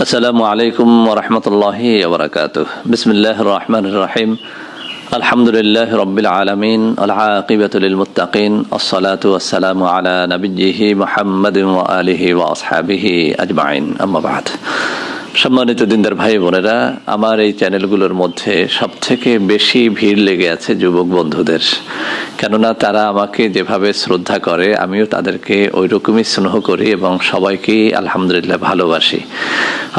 السلام عليكم ورحمة الله وبركاته. بسم الله الرحمن الرحيم. الحمد لله رب العالمين العاقبة للمتقين الصلاة والسلام على نبيه محمد وآله وأصحابه أجمعين. أما بعد. সম্মানিত দিনদার ভাই বোনেরা, আমার এই চ্যানেলগুলোর মধ্যে সব থেকে বেশি ভিড় লেগে আছে যুবক বন্ধুদের। কেননা তারা আমাকে যেভাবে শ্রদ্ধা করে, আমিও তাদেরকে ওই রকমই স্নেহ করি এবং সবাইকেই আলহামদুলিল্লাহ ভালোবাসি।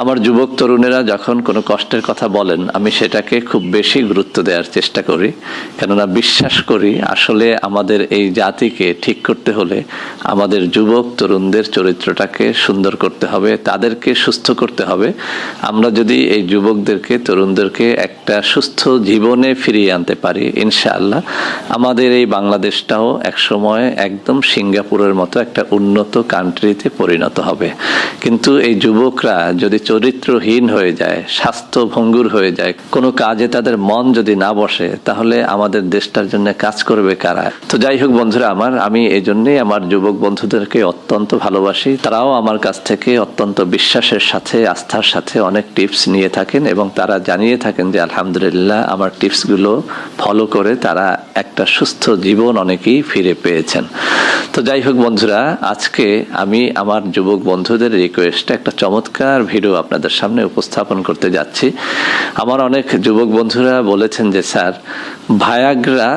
আমার যুবক তরুণেরা যখন কোনো কষ্টের কথা বলেন, আমি সেটাকে খুব বেশি গুরুত্ব দেওয়ার চেষ্টা করি। কেননা বিশ্বাস করি, আসলে আমাদের এই জাতিকে ঠিক করতে হলে আমাদের যুবক তরুণদের চরিত্রটাকে সুন্দর করতে হবে, তাদেরকে সুস্থ করতে হবে আমরা যদি এই যুবকদেরকে, তরুণদেরকে একটা সুস্থ জীবনে ফিরিয়ে আনতে পারি, ইনশাআল্লাহ, আমাদের এই বাংলাদেশটাও একসময় একদম সিঙ্গাপুরের মতো একটা উন্নত কান্ট্রিতে পরিণত হবে। কিন্তু এই যুবকরা যদি চরিত্রহীন হয়ে যায় স্বাস্থ্য ভঙ্গুর হয়ে যায়, কোনো কাজে তাদের মন যদি না বসে, তাহলে আমাদের দেশটার জন্য কাজ করবে কারা? তো যাই হোক বন্ধুরা আমার, আমি এই জন্যই আমার যুবক বন্ধুদেরকে অত্যন্ত ভালোবাসি। তারাও আমার কাছ থেকে অত্যন্ত বিশ্বাসের সাথে, আস্থার সাথে অনেক টিপস নিয়ে থাকেন এবং তারা জানিয়ে থাকেন যে, আলহামদুলিল্লাহ, আমার টিপসগুলো ফলো করে তারা একটা সুস্থ জীবন অনেকেই ফিরে পেয়েছেন। তো যাই হোক বন্ধুরা, আজকে আমি আমার যুবক বন্ধুদের রিকোয়েস্টে একটা চমৎকার ভিডিও আপনাদের সামনে উপস্থাপন করতে যাচ্ছি। আমার অনেক যুবক বন্ধুরা বলেছেন যে, স্যার, ভায়াগ্রা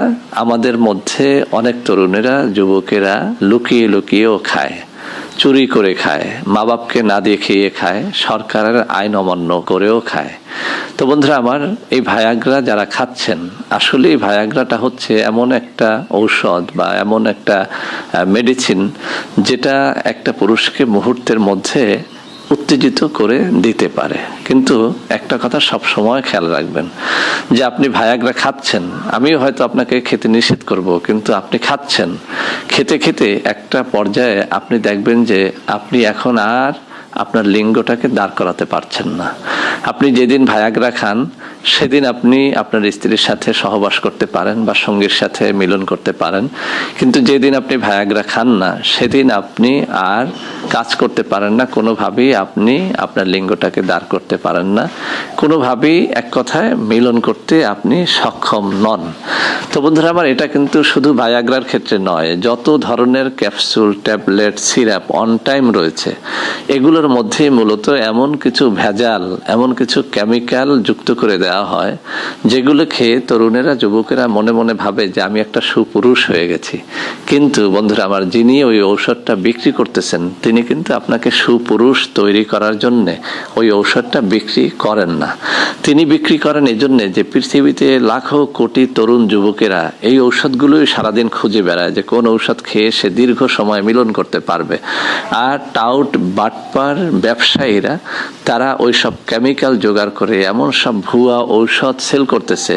আমাদের মধ্যে অনেক তরুণেরা, যুবকেরা লুকিয়ে লুকিয়েও খায়। চুরি করে খায় মা বাপকে না দিয়ে খেয়ে খায়, সরকারের আইন অমান্য করেও খায়। তো বন্ধুরা, আমার এই ভায়াগ্রা যারা খাচ্ছেন, আসলে এই ভায়াগ্রাটা হচ্ছে এমন একটা ঔষধ বা এমন একটা মেডিসিন যেটা একটা পুরুষকে মুহূর্তের মধ্যে উত্তেজিত করে দিতে পারে। কিন্তু একটা কথা সব সময় খেয়াল রাখবেন, যে আপনি ভায়াগ্রা খাচ্ছেন। আমিও হয়তো আপনাকে খেতে নিষেধ করব, কিন্তু আপনি খাচ্ছেন। খেতে খেতে একটা পর্যায়ে আপনি দেখবেন যে আপনি এখন আর আপনার লিঙ্গটাকে দাঁড় করাতে পারছেন না। আপনি যেদিন ভায়াগ্রা খান সেদিন আপনি আপনার স্ত্রীর সাথে সহবাস করতে পারেন বা সঙ্গীর সাথে মিলন করতে পারেন। কিন্তু যেদিন আপনি ভায়াগ্রা খান না, সেদিন আপনি আর কাজ করতে পারেন না। কোনোভাবেই আপনি আপনার লিঙ্গটাকে দাঁড় করতে পারেন না। কোনোভাবেই এক কথায় মিলন করতে আপনি সক্ষম নন। তো বন্ধুরা, আমার এটা কিন্তু শুধু ভায়াগ্রার ক্ষেত্রে নয়, যত ধরনের capsule, tablet, syrup on time রয়েছে, এগুলোর মধ্যে মূলত এমন কিছু ভেজাল, এমন কিছু কেমিক্যাল যুক্ত করে দেওয়া হয়, যেগুলো খেয়ে তরুণেরা, যুবকেরা মনে মনে ভাবে যে আমি একটা সুপুরুষ হয়ে গেছি। কিন্তু বন্ধুরা, আমার যিনি ওই ঔষধটা বিক্রি করতেছেন, তিনি কিন্তু আপনাকে সুপুরুষ তৈরি করার জন্য ওই ঔষধটা বিক্রি করেন না। তিনি বিক্রি করেন এই জন্যে যে পৃথিবীতে লাখো কোটি তরুণ যুবকেরা এই ঔষধগুলোই সারাদিন খুঁজে বেড়ায় যে কোন ঔষধ খেয়ে সে দীর্ঘ সময় মিলন করতে পারবে। আর টাউট বাটপার ব্যবসায়ীরা, তারা ওই সব কেমিক্যাল জোগাড় করে, এমন সব ভুয়া ঔষধ সেল করতেছে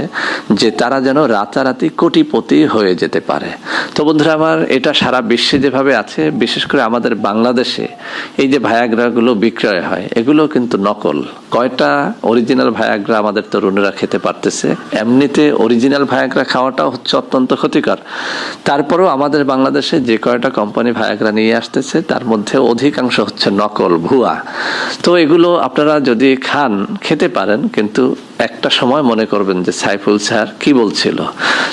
যে তারা যেন রাতারাতি কোটিপতি হয়ে যেতে পারে। তো বন্ধুরা আমার এটা সারা বিশ্বে যেভাবে আছে, বিশেষ করে আমাদের বাংলাদেশে, এই যে ভায়াগ্রাগুলো বিক্রয় হয়, এগুলো কিন্তু নকল। কয়টা অরিজিনাল ভায়াগ্রা আমাদের তরুণেরা খেতে পারতেছে? এমনিতে অরিজিনাল ভায়াগ্রা খাওয়াটাও হচ্ছে অত্যন্ত ক্ষতিকর। তারপরেও আমাদের বাংলাদেশে যে কয়টা কোম্পানি ভায়াগ্রা নিয়ে আসতেছে, তার মধ্যে অধিকাংশ হচ্ছে নকল, ভুয়া। তো এগুলো আপনারা যদি খান, খেতে পারেন, কিন্তু একটা সময় মনে করবেন যে সাইফুল স্যার কি বলছিল?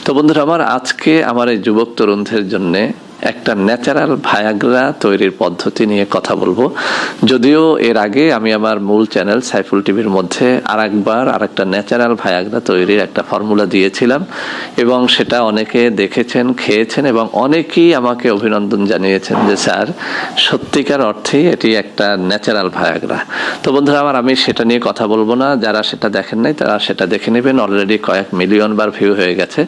তো বন্ধুরা, আমার আজকে আমার এই যুবক তরুণদের জন্যে একটা ন্যাচারাল ভায়াগ্রা তৈরির পদ্ধতি নিয়ে কথা বলব। যদিও এর আগে আমি আমার মূল চ্যানেল সাইফুল টিভির মধ্যে আর একবার আর একটা ন্যাচারাল ভায়াগ্রা তৈরির একটা ফর্মুলা দিয়েছিলাম এবং সেটা অনেকে দেখেছেন, খেয়েছেন এবং অনেকেই আমাকে অভিনন্দন জানিয়েছেন যে, স্যার, সত্যিকার অর্থেই এটি একটা ন্যাচারাল ভায়াগ্রা তো বন্ধুরা, আমার আমি সেটা নিয়ে কথা বলব না। যারা সেটা দেখেন নাই, তারা সেটা দেখে নেবেন। অলরেডি কয়েক মিলিয়ন বার ভিউ হয়ে গেছে।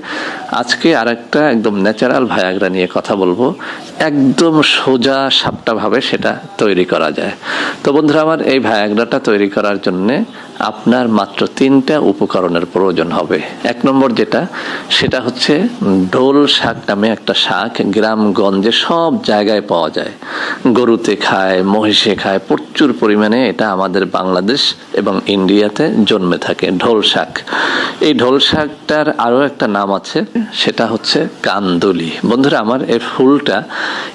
আজকে আর একটা একদম ন্যাচারাল ভায়াগ্রা নিয়ে কথা বলব। একদম সোজা সাপটা ভাবে সেটা তৈরি করা যায়। তো বন্ধুরা, আমার এই ভায়াগ্রাটা তৈরি করার জন্য আপনার মাত্র তিনটা উপকরণের প্রয়োজন হবে। এক নম্বর যেটা, সেটা হচ্ছে ঢোল শাক নামে একটা শাক গ্রামগঞ্জে সব জায়গায় পাওয়া যায়। গরুতে খায়, মহিষে খায়, প্রচুর পরিমাণে এটা আমাদের বাংলাদেশ এবং ইন্ডিয়াতে জন্মে থাকে ঢোল শাক। এই ঢোল শাকটার আরও একটা নাম আছে, সেটা হচ্ছে কান্দুলি। বন্ধুরা, আমার এই ফুলটা,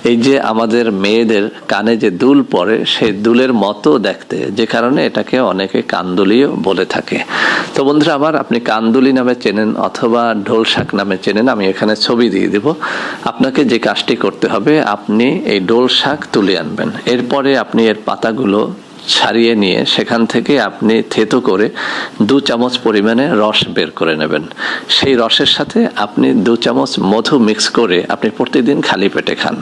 এই যে আমাদের মেয়েদের কানে যে দুল পড়ে, সেই দুলের মতো দেখতে, যে কারণে এটাকে অনেকে কান্দুলিও বলে থাকে। তো বন্ধুরা, আবার আপনি কান্দুলি নামে চেনেন অথবা ঢোল শাক নামে চেনেন, আমি এখানে ছবি দিয়ে দিব। আপনাকে যে কাজটি করতে হবে, আপনি এই ডোল শাক তুলে আনবেন। এরপরে আপনি এর পাতাগুলো ছাড়িয়ে নিয়ে সেখান থেকে আপনি থেতো করে দু চামচ পরিমাণে রস বের করে নেবেন। সেই রসের সাথে আপনি দু চামচ মধু মিক্স করে আপনি প্রতিদিন খালি পেটে খান।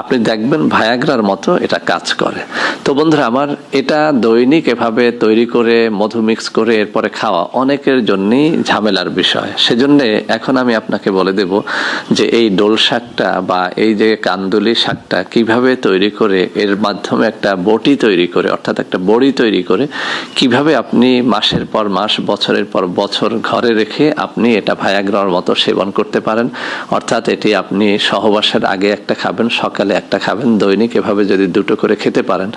আপনি দেখবেন ভায়াগ্রার মতো এটা কাজ করে। তো বন্ধুরা, আমার এটা দৈনিক এভাবে তৈরি করে, মধু মিক্স করে এরপরে খাওয়া অনেকের জন্যই ঝামেলার বিষয়। সেজন্য এখন আমি আপনাকে বলে দেব যে এই ডোল শাকটা বা এই যে কান্দুলি শাকটা কীভাবে তৈরি করে, এর মাধ্যমে একটা বটি তৈরি করে, অর্থাৎ একটা বড়ি তৈরি করে, কীভাবে আপনি মাসের পর মাস, বছরের পর বছর ঘরে রেখে আপনি এটা ভায়াগ্রার মতো সেবন করতে পারেন। অর্থাৎ এটি আপনি সহবাসের আগে একটা খাবেন, সকালে একটা খাবেন, দৈনিক এভাবে যদি দুটো করে খেতে পারেন,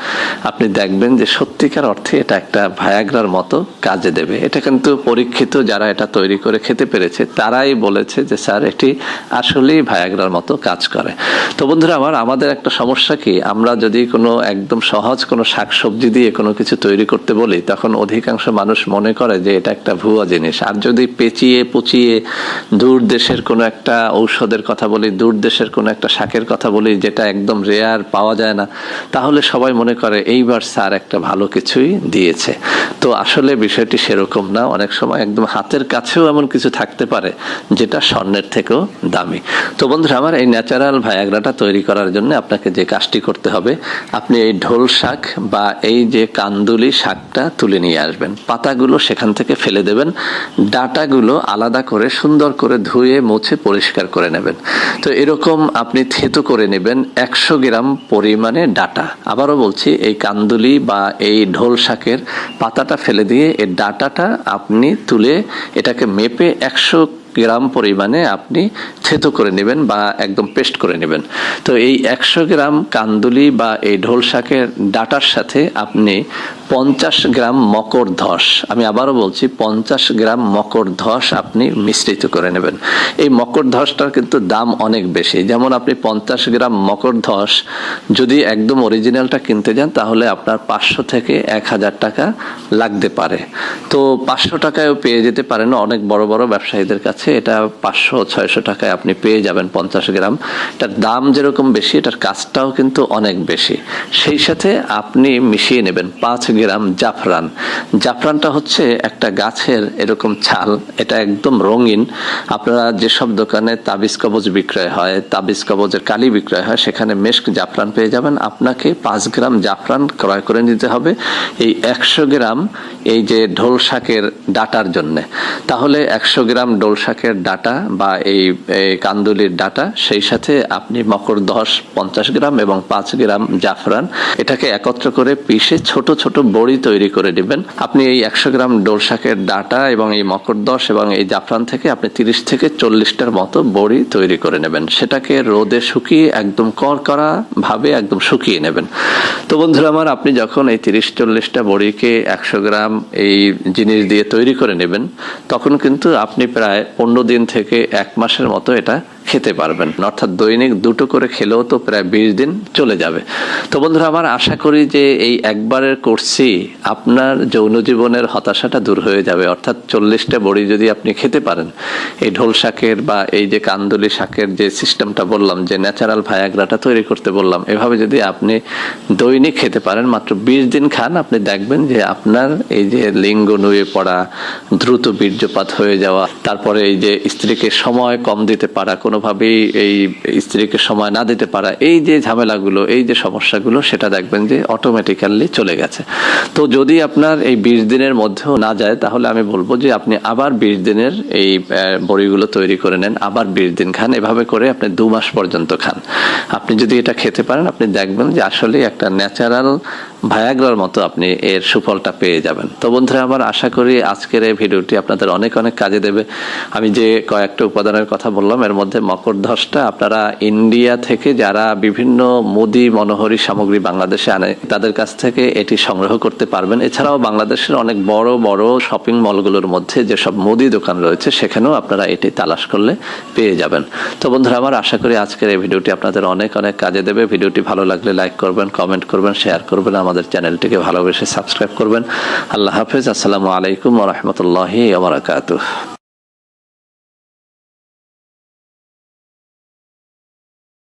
আপনি দেখবেন যে সত্যিকার অর্থে এটা একটা ভায়াগ্রার মতো কাজে দেবে। এটা কিন্তু পরীক্ষিত যারা এটা তৈরি করে খেতে পেরেছে, তারাই বলেছে যে, স্যার, এটি আসলেই ভায়াগ্রার মতো কাজ করে। তো বন্ধুরা, আমার, আমাদের একটা সমস্যা কি? আমরা যদি কোনো একদম সহজ কোনো শাকসবজি দিয়ে কোনো কিছু তৈরি করতে বলি, তখন অধিকাংশ মানুষ মনে করে যে এটা একটা ভুয়া জিনিস। আর যদি পেঁচিয়ে পুচিয়ে দূর দেশের কোনো একটা ঔষধের কথা বলি, দূর দেশের কোনো একটা শাকের কথা বলি, যেটা একদম রেয়ার পাওয়া যায় না, তাহলে সবাই মনে করে এইবার স্যার একটা ভালো কিছুই দিয়েছে। তো আসলে বিষয়টি সেরকম না। অনেক সময় একদম হাতের কাছেও এমন কিছু থাকতে পারে, যেটা স্বর্ণের থেকেও দামি। তো বন্ধুরা, আমার এই ন্যাচারাল ভায়াগ্রাটা তৈরি করার জন্য আপনাকে যে কাজটি করতে হবে, আপনি এই ঢোল শাক বা এই যে কান্দুলি শাকটা তুলে নিয়ে আসবেন। পাতাগুলো সেখান থেকে ফেলে দেবেন। ডাটাগুলো আলাদা করে সুন্দর করে ধুয়ে, মুছে পরিষ্কার করে নেবেন। তো এরকম আপনি থেতো করে নেবেন একশো গ্রাম পরিমাণে ডাটা। আবারও বলছি, এই কান্দুলি বা এই ঢোল শাকের পাতাটা ফেলে দিয়ে এর ডাটাটা আপনি তুলে এটাকে মেপে একশো গ্রাম পরিমাণে আপনি থেতো করে নেবেন বা একদম পেস্ট করে নেবেন। তো এই একশো গ্রাম কান্দুলি বা এই ঢোল শাকের ডাটার সাথে আপনি পঞ্চাশ গ্রাম মকর ধস। আমি আবারও বলছি, পঞ্চাশ গ্রাম মকর ধস আপনি মিশ্রিত করে নেবেন। এই মকর ধসটার কিন্তু দাম অনেক বেশি। যেমন আপনি পঞ্চাশ গ্রাম মকর ধস যদি একদম অরিজিনালটা কিনতে যান, তাহলে আপনার পাঁচশো থেকে এক হাজার টাকা লাগতে পারে। তো পাঁচশো টাকায়ও পেয়ে যেতে পারেন অনেক বড় বড় ব্যবসায়ীদের কাছে। এটা পাঁচশো, ছয়শো টাকায় আপনি পেয়ে যাবেন পঞ্চাশ গ্রাম। এটার দাম যেরকম বেশি, এটার কাজটাও কিন্তু অনেক বেশি। সেই সাথে আপনি মিশিয়ে নেবেন পাঁচ গ্রাম জাফরান। জাফরানটা হচ্ছে একটা গাছের এরকম ছাল, এটা একদম রঙিন। আপনারা যেসব দোকানে তাবিজ কবজ বিক্রয় হয়, তাবিজ কবজের কালি বিক্রয় হয়, সেখানে মেশক জাফরান পেয়ে যাবেন। আপনাকে পাঁচ গ্রাম জাফরান ক্রয় করে নিতে হবে এই একশো গ্রাম এই যে ঢোল শাকের ডাটার জন্যে। তাহলে একশো গ্রাম ডোল শাকের ডাটা বা এই কান্দুলির ডাটা, সেই সাথে আপনি মকর দশ, পঞ্চাশ গ্রাম এবং পাঁচ গ্রাম জাফরান, এটাকে একত্র করে পিষে ছোট ছোট বড়ি তৈরি করে নেবেন। আপনি এই একশো গ্রাম ডোল শাকের ডাটা এবং এই মকর দশ এবং এই জাফরান থেকে আপনি তিরিশ থেকে চল্লিশটার মতো বড়ি তৈরি করে নেবেন। সেটাকে রোদে শুকিয়ে একদম করকরা ভাবে একদম শুকিয়ে নেবেন। তো বন্ধুরা আমার, আপনি যখন এই তিরিশ চল্লিশটা বড়িকে একশো গ্রাম এই জিনিস দিয়ে তৈরি করে নেবেন, তখন কিন্তু আপনি প্রায় পনেরো দিন থেকে এক মাসের মতো এটা খেতে পারবেন অর্থাৎ দৈনিক দুটো করে খেলেও তো প্রায় বিশ দিন চলে যাবে। তো বন্ধুরা, আমার আশা করি যে এই একবারের কোর্সই আপনার যৌন জীবনের হতাশাটা দূর হয়ে যাবে। অর্থাৎ চল্লিশটা বড়ি যদি আপনি খেতে পারেন, এই ঢোল শাকের বা এই যে কান্দুলি শাকের যে সিস্টেমটা বললাম, যে ন্যাচারাল ভায়াগ্রাটা তৈরি করতে বললাম, এভাবে যদি আপনি দৈনিক খেতে পারেন, মাত্র বিশ দিন খান, আপনি দেখবেন যে আপনার এই যে লিঙ্গ নুয়ে পড়া, দ্রুত বীর্যপাত হয়ে যাওয়া, তারপরে এই যে স্ত্রীকে সময় কম দিতে পারা কোনোভাবেই এই স্ত্রীকে সময় না দিতে পারা, এই যে ঝামেলাগুলো, এই যে সমস্যাগুলো, সেটা দেখবেন যে অটোমেটিক্যালি চলে গেছে। তো যদি আপনার এই বিশ দিনের মধ্যেও না যায়, তাহলে আমি বলব যে আপনি আবার বিশ দিনের এই বড়িগুলো তৈরি করে নেন, আবার বিশ দিন খান। এভাবে করে আপনি দু মাস পর্যন্ত খান। আপনি যদি এটা খেতে পারেন, আপনি দেখবেন যে আসলে একটা ন্যাচারাল ভায়াগ্রার মতো আপনি এর সুফলটা পেয়ে যাবেন। তো বন্ধুরা, আমার আশা করি আজকের এই ভিডিওটি আপনাদের অনেক অনেক কাজে দেবে। আমি যে কয়েকটা উপাদানের কথা বললাম, এর মধ্যে মকরধ্বসটা আপনারা ইন্ডিয়া থেকে যারা বিভিন্ন মুদি মনোহরি সামগ্রী বাংলাদেশে আনে, তাদের কাছ থেকে এটি সংগ্রহ করতে পারবেন। এছাড়াও বাংলাদেশের অনেক বড় বড় শপিং মলগুলোর মধ্যে যেসব মুদি দোকান রয়েছে, সেখানেও আপনারা এটি তালাশ করলে পেয়ে যাবেন। তো বন্ধুরা, আমার আশা করি আজকের এই ভিডিওটি আপনাদের অনেক অনেক কাজে দেবে। ভিডিওটি ভালো লাগলে লাইক করবেন, কমেন্ট করবেন, শেয়ার করবেন আমাদের চ্যানেলটিকে ভালোবেসে সাবস্ক্রাইব করবেন। আল্লাহ হাফেজ। আসসালামু আলাইকুম রহমতুল্লাহি আবরাকাতুহ